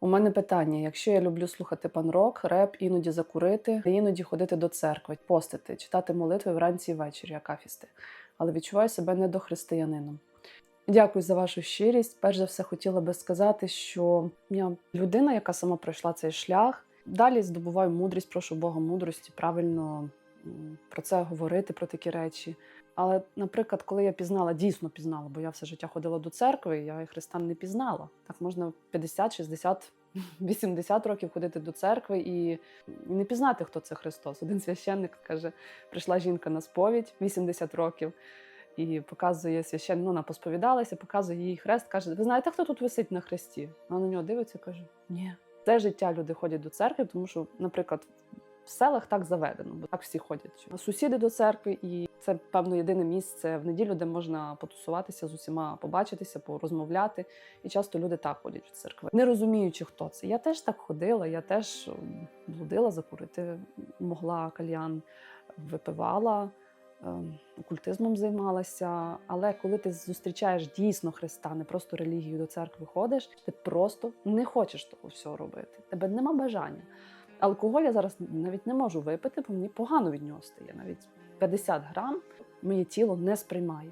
У мене питання: якщо я люблю слухати пан-рок, реп, іноді закурити, іноді ходити до церкви, постити, читати молитви вранці і ввечері, акафісти, але відчуваю себе недохристиянином. Дякую за вашу щирість. Перш за все, хотіла би сказати, що я людина, яка сама пройшла цей шлях. Далі здобуваю мудрість, прошу Бога мудрості, правильно про це говорити, про такі речі. Але, наприклад, коли я пізнала, дійсно пізнала, бо я все життя ходила до церкви, я і Христа не пізнала. Так можна 50, 60, 80 років ходити до церкви і не пізнати, хто це Христос. Один священник каже: прийшла жінка на сповідь 80 років. І показує священник, ну, вона посповідалася, показує їй хрест, каже: Ви знаєте, хто тут висить на хресті? Вона на нього дивиться каже: Ні. Це життя люди ходять до церкви, тому що, наприклад, в селах так заведено, бо так всі ходять. Сусіди до церкви, і це певно єдине місце в неділю, де можна потусуватися з усіма, побачитися, порозмовляти. І часто люди так ходять в церкви, не розуміючи, хто це. Я теж так ходила, я теж блудила, закурити могла кальян, випивала. ем, Окультизмом займалася, але коли ти зустрічаєш дійсно Христа, не просто релігію до церкви ходиш, ти просто не хочеш того всього робити. Тебе нема бажання. Алкоголь я зараз навіть не можу випити, бо мені погано від нього стає. Навіть 50 грам моє тіло не сприймає.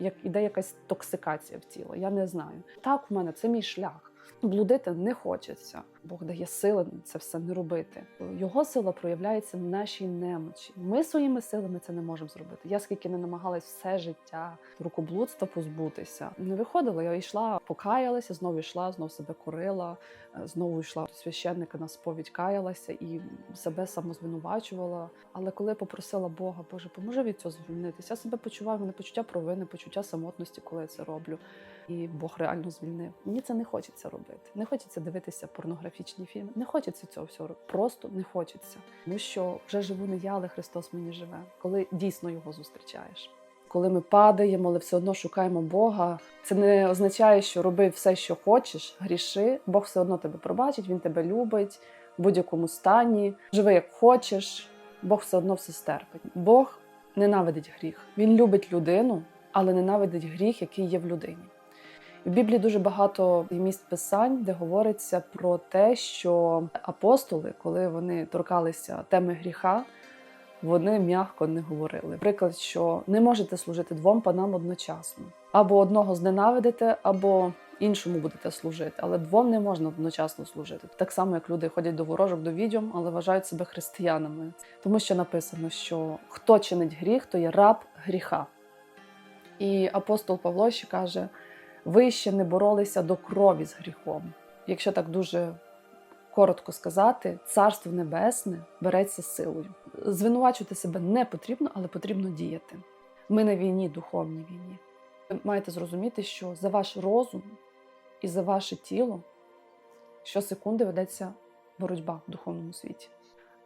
Як іде якась токсикація в тіло, я не знаю. Так, в мене це мій шлях. Блудити не хочеться. Бог дає сили це все не робити. Його сила проявляється в нашій немочі. Ми своїми силами це не можемо зробити. Я скільки не намагалась все життя рукоблудства позбутися, не виходила. Я йшла, покаялася, знову йшла, знову себе корила, е, знову йшла до священника на сповідь, каялася і себе самозвинувачувала. Але коли попросила Бога, Боже, поможи від цього звільнитися. Я себе почуваю, мене почуття провини, почуття самотності, коли я це роблю. І Бог реально звільнив. Мені це не хочеться робити. Не хочеться дивитися порнографічні фільми. Не хочеться цього всього. Просто не хочеться. Тому що вже живу не я, але Христос мені живе, коли дійсно його зустрічаєш. Коли ми падаємо, але все одно шукаємо Бога. Це не означає, що роби все, що хочеш, гріши. Бог все одно тебе пробачить, він тебе любить в будь-якому стані. Живи як хочеш. Бог все одно все стерпить. Бог ненавидить гріх. Він любить людину, але ненавидить гріх, який є в людині. В Біблії дуже багато місць писань, де говориться про те, що апостоли, коли вони торкалися теми гріха, вони м'яко не говорили. Приклад, що не можете служити двом панам одночасно. Або одного зненавидите, або іншому будете служити, але двом не можна одночасно служити. Так само, як люди ходять до ворожок, до відьом, але вважають себе християнами. Тому що написано, що хто чинить гріх, то є раб гріха. І апостол Павло ще каже: ви ще не боролися до крові з гріхом. Якщо так дуже коротко сказати, царство небесне береться силою. Звинувачувати себе не потрібно, але потрібно діяти. Ми на війні, духовній війні. Ви маєте зрозуміти, що за ваш розум і за ваше тіло щосекунди ведеться боротьба в духовному світі.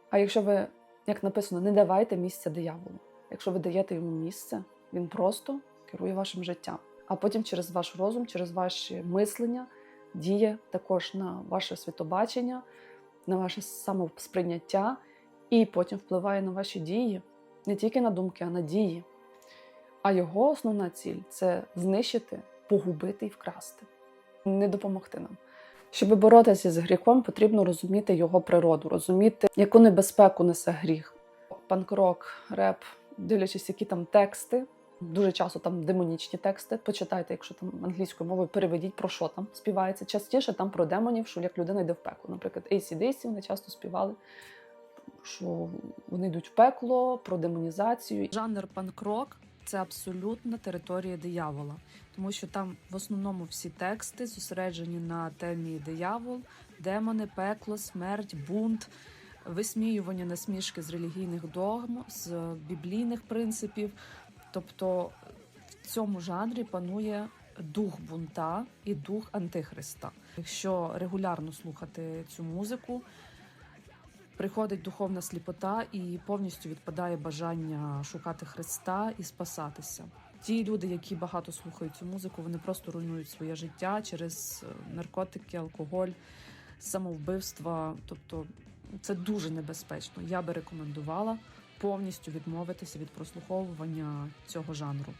А якщо ви, як написано, не давайте місця дияволу, якщо ви даєте йому місце, він просто керує вашим життям. А потім через ваш розум, через ваші мислення діє також на ваше світобачення, на ваше самосприйняття, і потім впливає на ваші дії, не тільки на думки, а на дії. А його основна ціль це знищити, погубити і вкрасти, не допомогти нам. Щоб боротися з гріхом, потрібно розуміти його природу, розуміти, яку небезпеку несе гріх. Панк-рок, реп, дивлячись, які там тексти. Дуже часто там демонічні тексти. Почитайте, якщо там англійською мовою переведіть про що там співається. Частіше там про демонів, що як людина йде в пекло. Наприклад, ACDC вони часто співали, що вони йдуть в пекло, про демонізацію. Жанр панк-рок – це абсолютна територія диявола, тому що там в основному всі тексти зосереджені на темі диявол, демони, пекло, смерть, бунт, висміювання насмішки з релігійних догм, з біблійних принципів. Тобто в цьому жанрі панує дух бунта і дух антихриста. Якщо регулярно слухати цю музику, приходить духовна сліпота і повністю відпадає бажання шукати Христа і спасатися. Ті люди, які багато слухають цю музику, вони просто руйнують своє життя через е, наркотики, алкоголь, самовбивства. Тобто це дуже небезпечно. Я би рекомендувала повністю відмовитися від прослуховування цього жанру.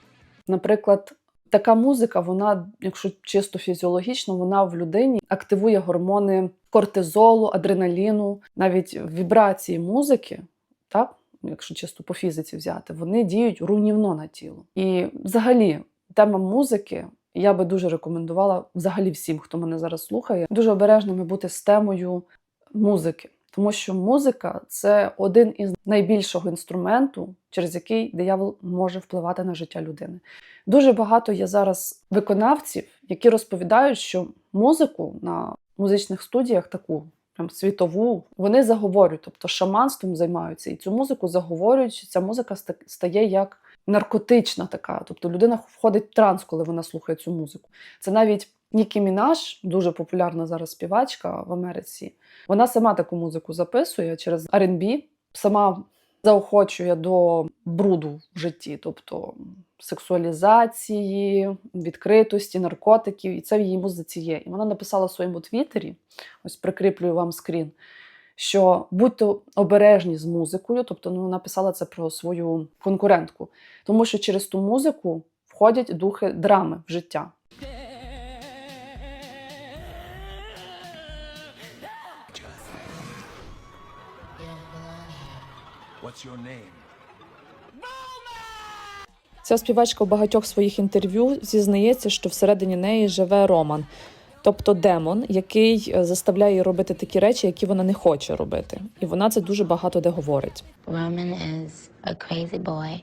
Наприклад, така музика, вона, якщо чисто фізіологічно, вона в людині активує гормони кортизолу, адреналіну, навіть вібрації музики, так, якщо чисто по фізиці взяти, вони діють руйнівно на тіло. І взагалі, тема музики. Я би дуже рекомендувала взагалі всім, хто мене зараз слухає, дуже обережними бути з темою музики. Тому що музика це один із найбільшого інструменту, через який диявол може впливати на життя людини. Дуже багато є зараз виконавців, які розповідають, що музику на музичних студіях таку прям світову вони заговорюють, тобто шаманством займаються, і цю музику заговорюють. Ця музика стає як наркотична така. Тобто людина входить в транс, коли вона слухає цю музику. Це навіть Нікі Мінаш, дуже популярна зараз співачка в Америці. Вона сама таку музику записує через R&B, сама заохочує до бруду в житті, тобто сексуалізації, відкритості, наркотиків, і це в її музиці є. І вона написала в своєму твіттері, ось прикріплюю вам скрін, що будьте обережні з музикою, тобто ну, вона писала це про свою конкурентку, тому що через ту музику входять духи драми в життя. Ця співачка в багатьох своїх інтерв'ю зізнається, що всередині неї живе Роман, тобто демон, який е, заставляє її робити такі речі, які вона не хоче робити. І вона це дуже багато де говорить. Roman is a crazy boy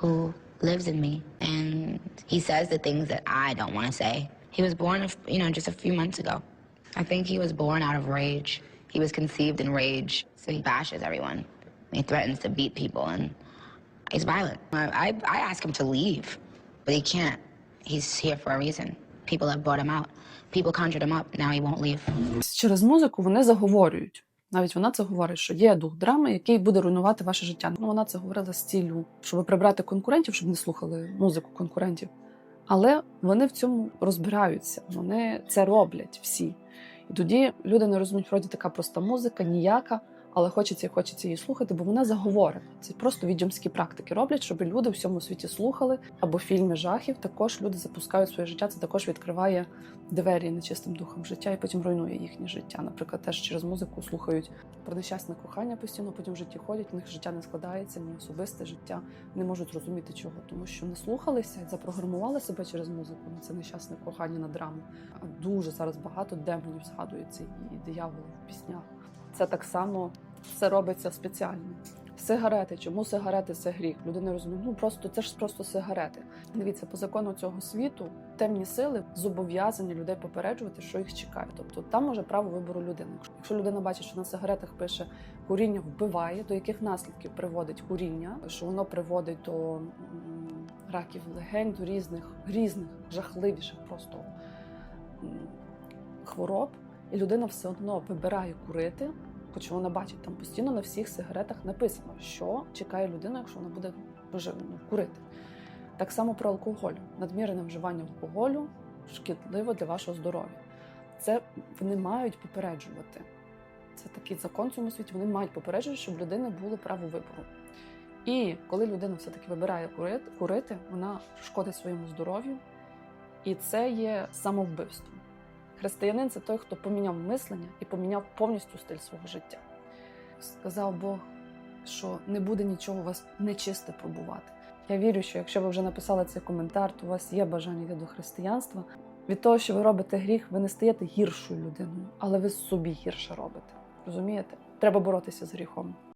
who lives in me, and he says the things that I don't want to say. He was born, you know, just a few months ago. I think he was born out of rage. He was conceived in rage, so he bashes everyone. He threatens to beat people, and he's violent. I, I, I ask him to leave, but he can't. He's here for a reason. People have brought him out. People conjured him up. Now he won't leave. Через музику вони заговорюють. Навіть вона це говорить, що є дух драми, який буде руйнувати ваше життя. Ну, вона це говорила з ціллю, щоб прибрати конкурентів, щоб не слухали музику конкурентів. Але вони в цьому розбираються, вони це роблять всі. І тоді люди не розуміють, вроді така проста музика, ніяка, але хочеться хочеться її слухати, бо вона заговорена. Це просто відьомські практики роблять, щоб люди в всьому світі слухали. Або фільми жахів також люди запускають своє життя. Це також відкриває двері нечистим духом життя і потім руйнує їхнє життя. Наприклад, теж через музику слухають про нещасне кохання постійно, потім в житті ходять, в них життя не складається, ні особисте життя не можуть зрозуміти чого, тому що не слухалися запрограмували себе через музику на це нещасне кохання на драму. А дуже зараз багато демонів згадується і дияволи в піснях. Це так само все робиться спеціально. Сигарети, чому сигарети це гріх? Люди не розуміють. Ну просто це ж просто сигарети. Дивіться, по закону цього світу темні сили зобов'язані людей попереджувати, що їх чекає. Тобто там може право вибору людини. Якщо людина бачить, що на сигаретах пише куріння вбиває, до яких наслідків приводить куріння, що воно приводить до раків легень, до різних різних жахливіших просто хвороб, і людина все одно вибирає курити. Хоч вона бачить там постійно на всіх сигаретах написано, що чекає людина, якщо вона буде дуже ну, курити. Так само про алкоголь. Надмірне вживання алкоголю шкідливо для вашого здоров'я. Це вони мають попереджувати. Це такий закон в цьому світі. Вони мають попереджувати, щоб людини було право вибору. І коли людина все-таки вибирає курити, вона шкодить своєму здоров'ю, і це є самовбивством. Християнин це той, хто поміняв мислення і поміняв повністю стиль свого життя. Сказав Бог, що не буде нічого у вас нечисте пробувати. Я вірю, що якщо ви вже написали цей коментар, то у вас є бажання йти до християнства. Від того, що ви робите гріх, ви не стаєте гіршою людиною, але ви собі гірше робите. Розумієте? Треба боротися з гріхом.